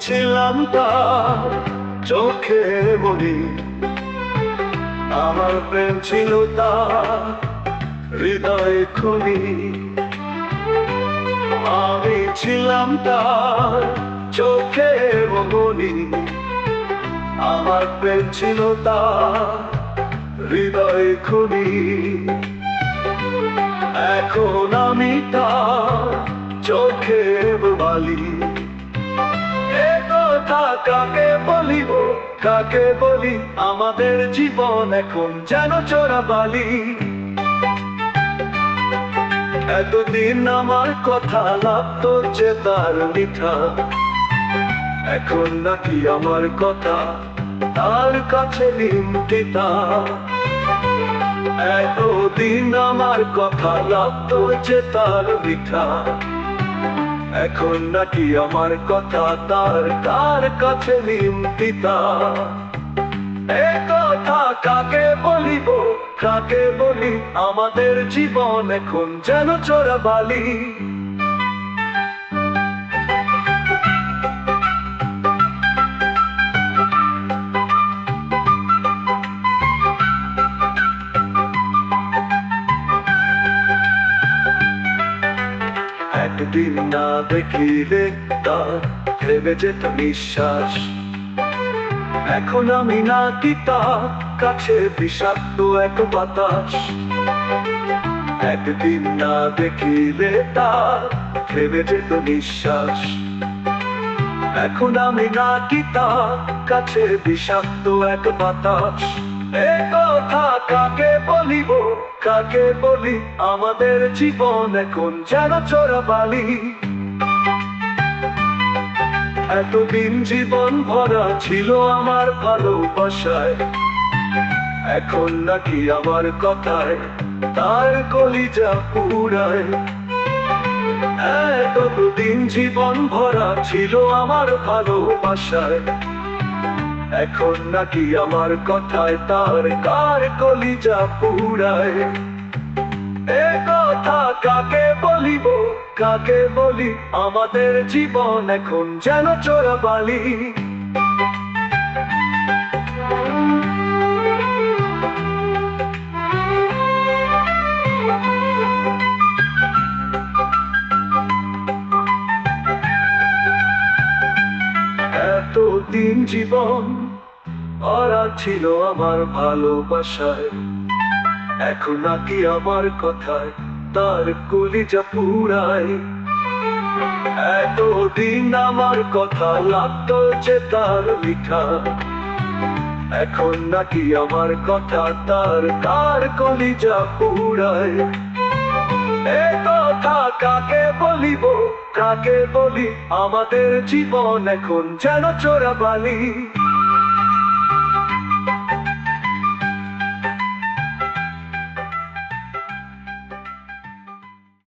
ছিলাম তার চোখে বলি আমার প্রেম ছিল তার হৃদয় খুনি। আমি ছিলাম তার চোখে বলি আমার প্রেম ছিল তার হৃদয় খুনি। এখন আমি তার চোখে বালি। কাকে বলিব? কাকে বলি? আমাদের জীবন এখন যেন চোরা বালি। এতদিন আমার কথা লাগতো যে তার মিঠা এখন নাকি আমার কথা তার কাছে নিমতিতা এতদিন আমার কথা লাগতো যে তার মিঠা এখন নাকি আমার কথা তার কার কাছে নিমতিতা এ কথা কাকে বলিব, কাকে বলি? আমাদের জীবন এখন যেন চোরা বালি একদিন না দেখিলে তার ভেবে যেত নিঃশ্বাস। এখন আমি না কিতা কাছে বিষাক্ত এক বাতাস। একদিন না দেখিলে তার ভেবে যেত নিঃশ্বাস। এখন আমি না কিতা কাছে বিষাক্ত এক বাতাস। এ কথা কাকে বলিব? কাকে বলি? আমাদের জীবন এখন যেন চোরা বালি এতদিন জীবন ভরা ছিল আমার ভালোবাসায়। এখন নাকি আমার কথায় তার কলিজা পুরায় এতদিন জীবন ভরা ছিল আমার ভালোবাসায়। এখন নাকি আমার কথায় তার কার কলিজা পুরায়? এ কথা কাকে বলিব? কাকে বলি? আমাদের জীবন এখন যেন চোরা বালি এতদিন জীবন ভরা ছিল আমার ভালোবাসায়। এখন নাকি আমার কথায় তার কলিজা পুরায় এতদিন আমার কথা লাগতো যে তার লিখা এখন নাকি আমার কথা তার কার কলিজা পুরায় কাকে বলিব কাকে বলি? আমাদের জীবন এখন যেন চোরা বালি